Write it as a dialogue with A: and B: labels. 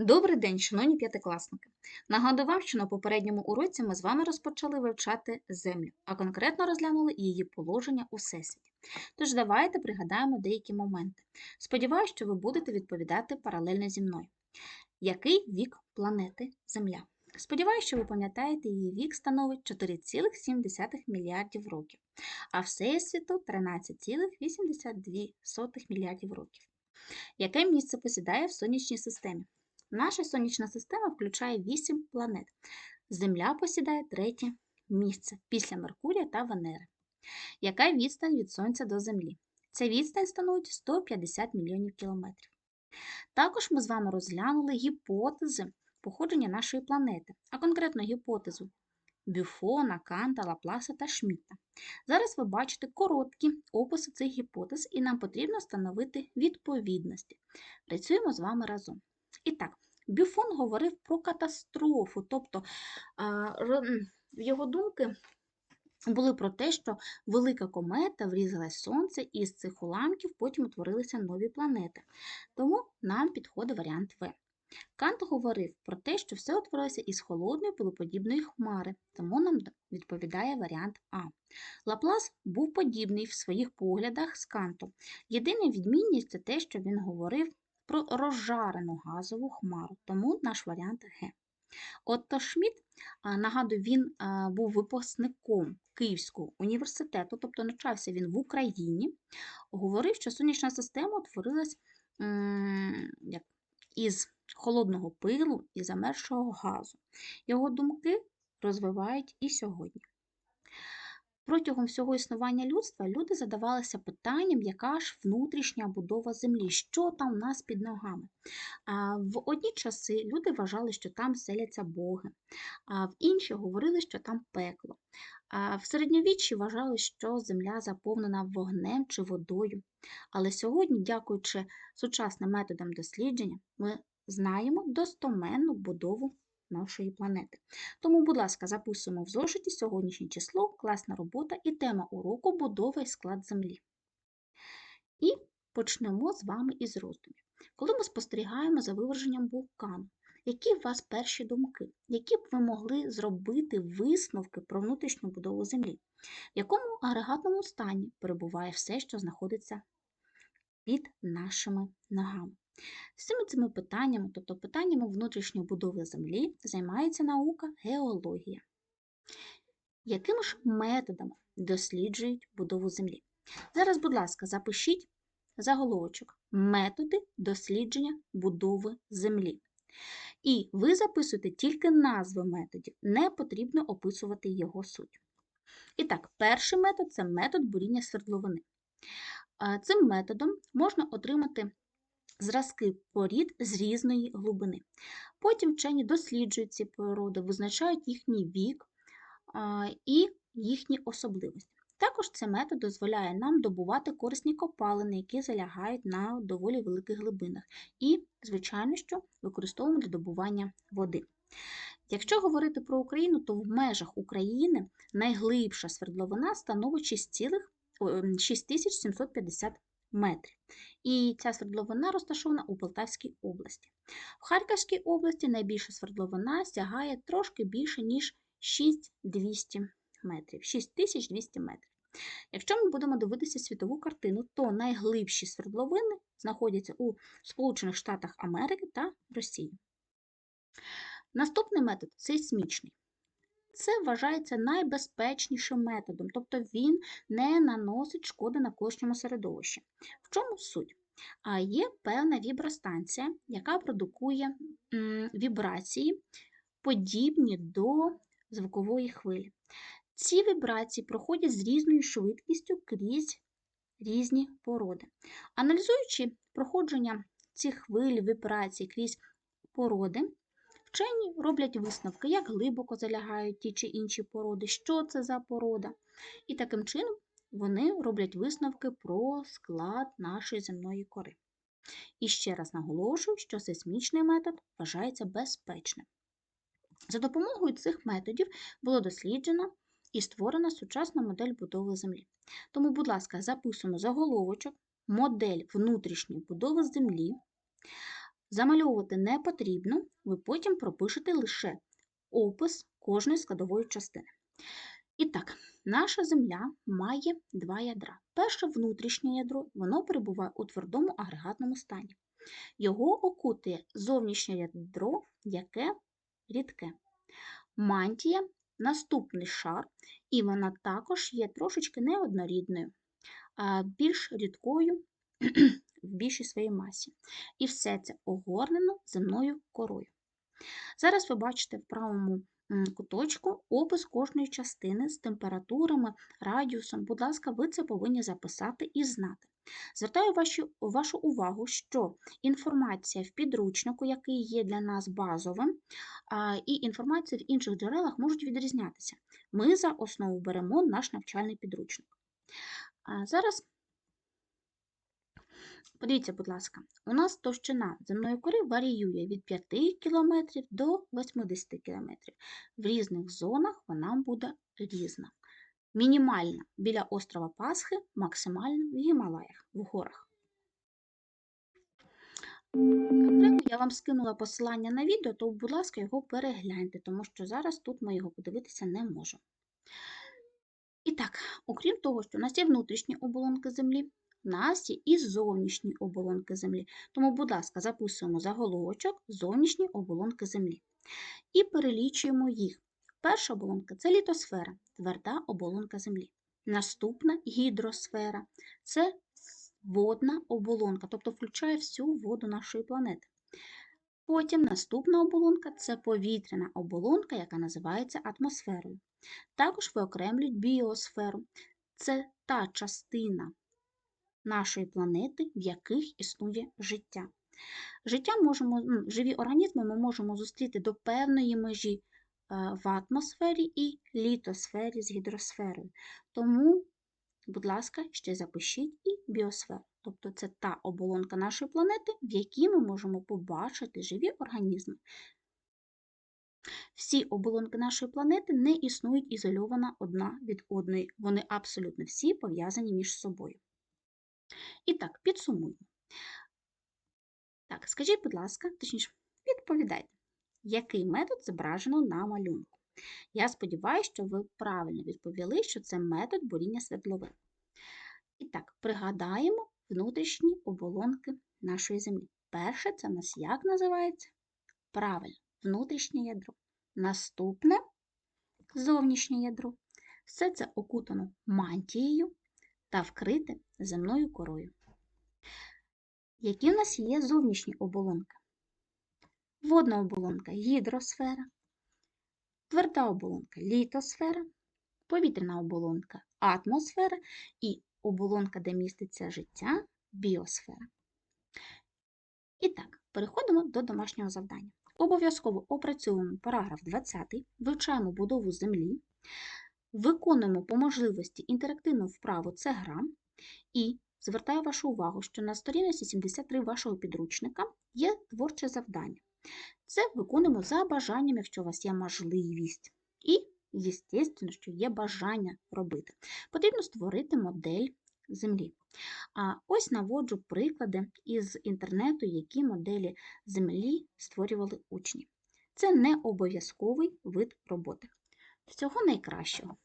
A: Добрий день, шановні п'ятикласники! Нагадую вам, що на попередньому уроці ми з вами розпочали вивчати Землю, а конкретно розглянули її положення у Всесвіті. Тож давайте пригадаємо деякі моменти. Сподіваюсь, що ви будете відповідати паралельно зі мною. Який вік планети Земля? Сподіваюсь, що ви пам'ятаєте, її вік становить 4,7 мільярдів років, а Всесвіту 13,82 мільярдів років. Яке місце посідає в сонячній системі? Наша сонячна система включає 8 планет. Земля посідає третє місце після Меркурія та Венери. Яка відстань від Сонця до Землі? Ця відстань становить 150 мільйонів кілометрів. Також ми з вами розглянули гіпотези походження нашої планети, а конкретно гіпотезу Бюфона, Канта, Лапласа та Шмідта. Зараз ви бачите короткі описи цих гіпотез, і нам потрібно встановити відповідності. Працюємо з вами разом. І так, Бюфон говорив про катастрофу, тобто його думки були про те, що велика комета врізалась сонце, і з цих уламків потім утворилися нові планети. Тому нам підходить варіант В. Кант говорив про те, що все утворилося із холодної пилоподібної хмари, тому нам відповідає варіант А. Лаплас був подібний в своїх поглядах з Кантом. Єдина відмінність це те, що він говорив про розжарену газову хмару, тому наш варіант Г. Отто Шмідт, нагадую, він був випускником Київського університету, тобто навчався він в Україні, говорив, що сонячна система утворилась із холодного пилу і замерзшого газу. Його думки розвивають і сьогодні. Протягом всього існування людства люди задавалися питанням, яка ж внутрішня будова землі, що там в нас під ногами. В одні часи люди вважали, що там селяться боги, а в інші говорили, що там пекло. В середньовіччі вважали, що земля заповнена вогнем чи водою. Але сьогодні, дякуючи сучасним методам дослідження, ми знаємо достоменну будову нашої планети. Тому, будь ласка, записуємо в зошиті сьогоднішнє число, класна робота і тема уроку будова і склад землі. І почнемо з вами із роздумів. Коли ми спостерігаємо за виверженням вулкану, які у вас перші думки? Які б ви могли зробити висновки про внутрішню будову Землі? В якому агрегатному стані перебуває все, що знаходиться під нашими ногами? Всіми цими питаннями, тобто питаннями внутрішньої будови Землі, займається наука геологія. Якими ж методами досліджують будову Землі? Зараз, будь ласка, запишіть заголовочок методи дослідження будови Землі. І ви записуєте тільки назви методів, не потрібно описувати його суть. І так, перший метод це метод буріння свердловини. Цим методом можна отримати зразки порід з різної глибини. Потім вчені досліджують ці породи, визначають їхній вік і їхні особливості. Також цей метод дозволяє нам добувати корисні копалини, які залягають на доволі великих глибинах, і, звичайно, що використовуємо для добування води. Якщо говорити про Україну, то в межах України найглибша свердловина становить 6 ем, 6750 метрів. І ця свердловина розташована у Полтавській області. В Харківській області найбільша свердловина сягає трошки більше, ніж 6200 метрів, 6200 метрів. Якщо ми будемо дивитися світову картину, то найглибші свердловини знаходяться у Сполучених Штатах Америки та Росії. Наступний метод сейсмічний. Це вважається найбезпечнішим методом, тобто він не наносить шкоди навколишньому середовищі. В чому суть? А є певна вібростанція, яка продукує вібрації, подібні до звукової хвилі. Ці вібрації проходять з різною швидкістю крізь різні породи. Аналізуючи проходження цих хвиль вібрацій крізь породи, вчені роблять висновки, як глибоко залягають ті чи інші породи, що це за порода. І таким чином вони роблять висновки про склад нашої земної кори. І ще раз наголошую, що сейсмічний метод вважається безпечним. За допомогою цих методів було досліджено і створена сучасна модель будови Землі. Тому, будь ласка, записуємо заголовочок, модель внутрішньої будови Землі. Замальовувати не потрібно, ви потім пропишете лише опис кожної складової частини. І так, наша Земля має два ядра. Перше внутрішнє ядро, воно перебуває у твердому агрегатному стані. Його окутує зовнішнє ядро, яке рідке. Мантія наступний шар, і вона також є трошечки неоднорідною, більш рідкою в більшій своїй масі. І все це огорнено земною корою. Зараз ви бачите в правому куточку опис кожної частини з температурами, радіусом. Будь ласка, ви це повинні записати і знати. Звертаю вашу, вашу увагу, що інформація в підручнику, який є для нас базовим, і інформація в інших джерелах можуть відрізнятися. Ми за основу беремо наш навчальний підручник. Зараз Подивіться, будь ласка, у нас товщина земної кори варіює від 5 км до 80 км. В різних зонах вона буде різна. Мінімальна біля острова Пасхи, максимальна в Гімалаях, в горах. Я вам скинула посилання на відео, то, будь ласка, його перегляньте, тому що зараз тут ми його подивитися не можемо. І так, окрім того, що у нас є внутрішні оболонки землі, у нас є і зовнішні оболонки землі. Тому, будь ласка, записуємо заголовочок зовнішні оболонки землі. І перелічуємо їх. Перша оболонка це літосфера, тверда оболонка землі. Наступна гідросфера це водна оболонка, тобто включає всю воду нашої планети. Потім наступна оболонка це повітряна оболонка, яка називається атмосферою. Також виокремлюють біосферу. Це та частина нашої планети, в яких існує життя. Життя можемо, ну, Живі організми ми можемо зустріти до певної межі е, в атмосфері і літосфері з гідросферою. Тому, будь ласка, ще запишіть і біосферу. Тобто це та оболонка нашої планети, в якій ми можемо побачити живі організми. Всі оболонки нашої планети не існують ізольовано одна від одної. Вони абсолютно всі пов'язані між собою. І так, підсумуємо. Так, скажіть, будь ласка, точніше, відповідайте, який метод зображено на малюнку? Я сподіваюся, що ви правильно відповіли, що це метод буріння свердловин. І так, пригадаємо внутрішні оболонки нашої землі. Перше, це у нас як називається? Правильно, внутрішнє ядро. Наступне зовнішнє ядро. Все це окутано мантією та вкрите земною корою. Які в нас є зовнішні оболонки? Водна оболонка гідросфера, тверда оболонка літосфера, повітряна оболонка атмосфера і оболонка, де міститься життя біосфера. І так, переходимо до домашнього завдання. Обов'язково опрацьовуємо параграф 20, вивчаємо будову землі, виконуємо по можливості інтерактивну вправу це гра і звертаю вашу увагу, що на сторінці 73 вашого підручника є творче завдання. Це виконуємо за бажанням, якщо у вас є можливість. І, звісно, що є бажання робити. Потрібно створити модель Землі. А ось наводжу приклади із інтернету, які моделі Землі створювали учні. Це не обов'язковий вид роботи. Всього найкращого!